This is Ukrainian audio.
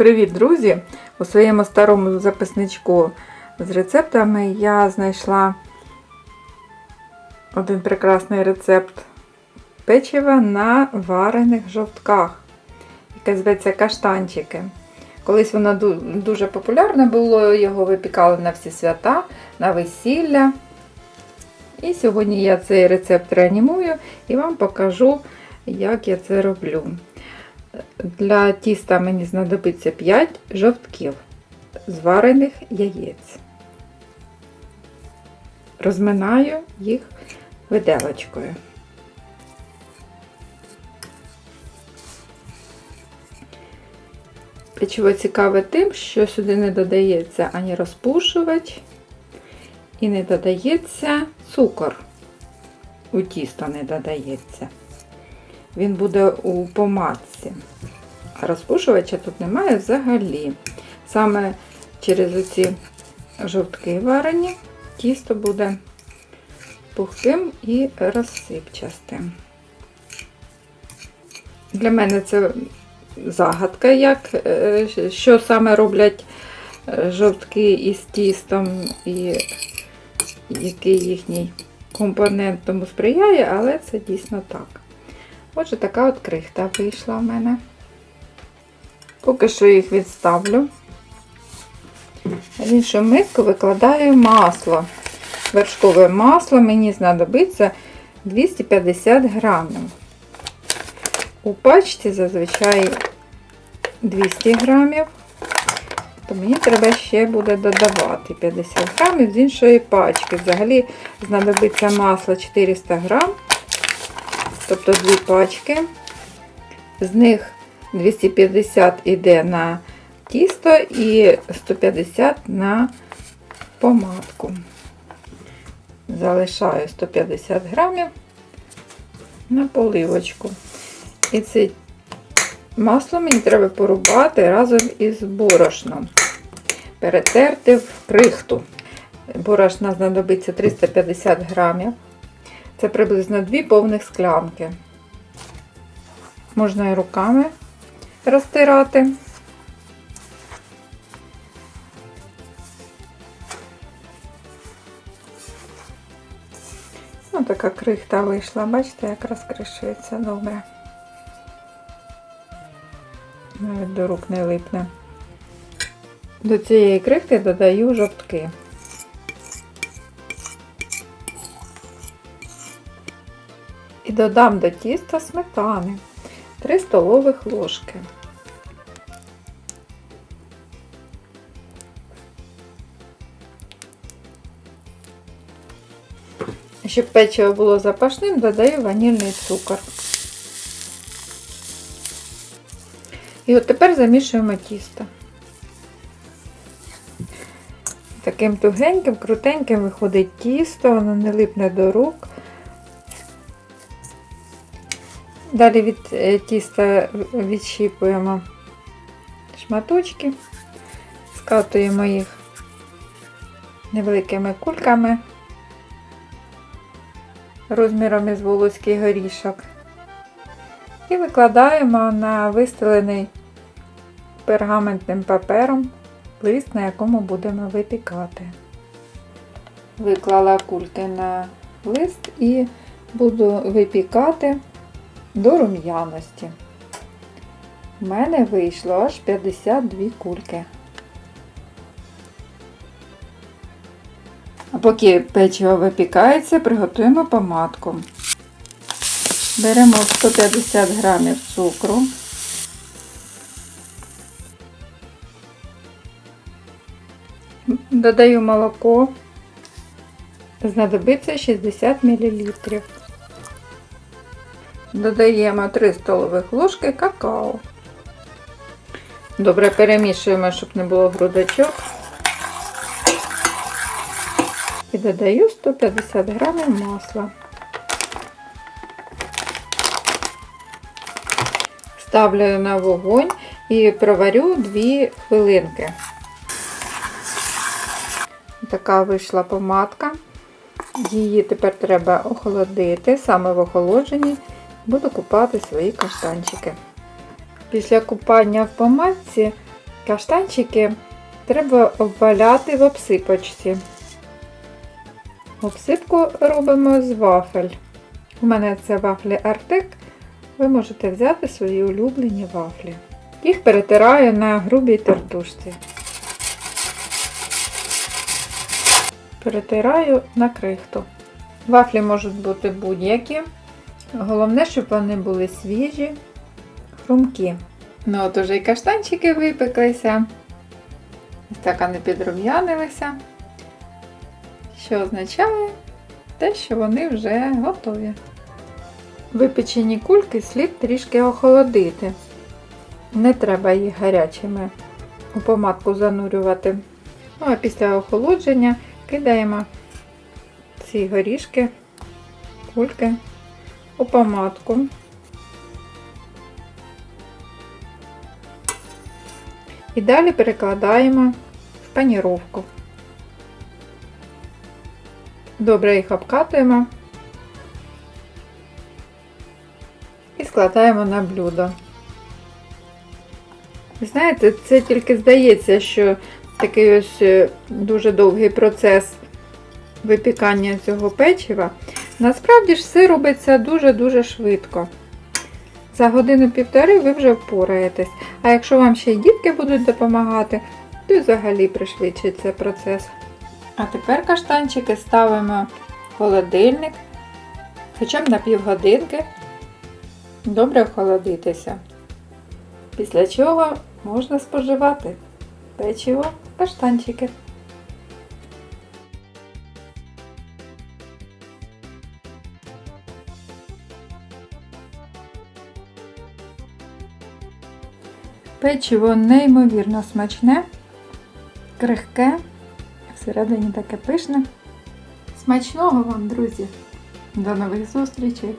Привіт, друзі! У своєму старому записничку з рецептами я знайшла один прекрасний рецепт печива на варених жовтках, яке зветься каштанчики. Колись воно дуже популярне було, його випікали на всі свята, на весілля. І сьогодні я цей рецепт реанімую і вам покажу, як я це роблю. Для тіста мені знадобиться 5 жовтків зварених яєць. Розминаю їх виделочкою. Печиво цікаве тим, що сюди не додається ані розпушувач і не додається цукор. У тісто не додається. Він буде у помадці. Розпушувача тут немає взагалі. Саме через оці жовтки варені тісто буде пухким і розсипчастим. Для мене це загадка, як, е, що саме роблять е, жовтки із тістом і який їхній компонент тому сприяє, але це дійсно так. Отже, така от крихта вийшла в мене. Поки що їх відставлю. В іншу миску викладаю масло. Вершкове масло мені знадобиться 250 грамів. У пачці зазвичай 200 грамів, то мені треба ще буде додавати 50 грамів з іншої пачки. Взагалі знадобиться масло 400 грам тобто дві пачки. З них 250 йде на тісто і 150 на помадку. Залишаю 150 грамів на поливочку. І це масло мені треба порубати разом із борошном. Перетерти в крихту. Борошна знадобиться 350 грамів. Це приблизно дві повних склянки. Можна і руками розтирати. Ось така крихта вийшла, бачите, як розкришується добре. Навіть до рук не липне. До цієї крихти додаю жовтки. І додам до тіста сметани 3 столових ложки. Щоб печиво було запашним, додаю ванільний цукор. І от тепер замішуємо тісто. Таким тугеньким, крутеньким виходить тісто, воно не липне до рук. Далі від е, тіста відщіпуємо шматочки, скатуємо їх невеликими кульками розміром із волоський горішок і викладаємо на вистелений пергаментним папером лист, на якому будемо випікати. Виклала кульки на лист і буду випікати до рум'яності. У мене вийшло аж 52 кульки. А поки печиво випікається, приготуємо помадку. Беремо 150 грамів цукру. Додаю молоко. Знадобиться 60 мл. Додаємо 3 столових ложки какао. Добре перемішуємо, щоб не було грудочок. І додаю 150 грамів масла. Ставлю на вогонь і проварю 2 хвилинки. Така вийшла помадка. Її тепер треба охолодити, саме в охолодженні буду купати свої каштанчики. Після купання в помадці Каштанчики треба обваляти в обсипочці. Обсипку робимо з вафель. У мене це вафлі Артек. Ви можете взяти свої улюблені вафлі. Їх перетираю на грубій тертушці. Перетираю на крихту. Вафлі можуть бути будь-які. Головне, щоб вони були свіжі, хрумкі. Ну от уже і каштанчики випеклися. Ось так вони підрум'янилися. Що означає те, що вони вже готові. Випечені кульки слід трішки охолодити. Не треба їх гарячими у помадку занурювати. Ну а після охолодження кидаємо ці горішки, кульки у помадку. І далі перекладаємо в паніровку. Добре їх обкатуємо і складаємо на блюдо. Знаєте, це тільки здається, що такий ось е, дуже довгий процес випікання цього печива. Насправді ж все робиться дуже-дуже швидко. За годину-півтори ви вже впораєтесь. А якщо вам ще й дітки будуть допомагати, то взагалі пришвидшиться процес. А тепер каштанчики ставимо в холодильник, хоча б на півгодинки. Добре охолодитися. Після чого можна споживати печиво, каштанчики. Печиво неймовірно смачне, крихке, всередині таке пишне. Смачного вам, друзі! До нових зустрічей!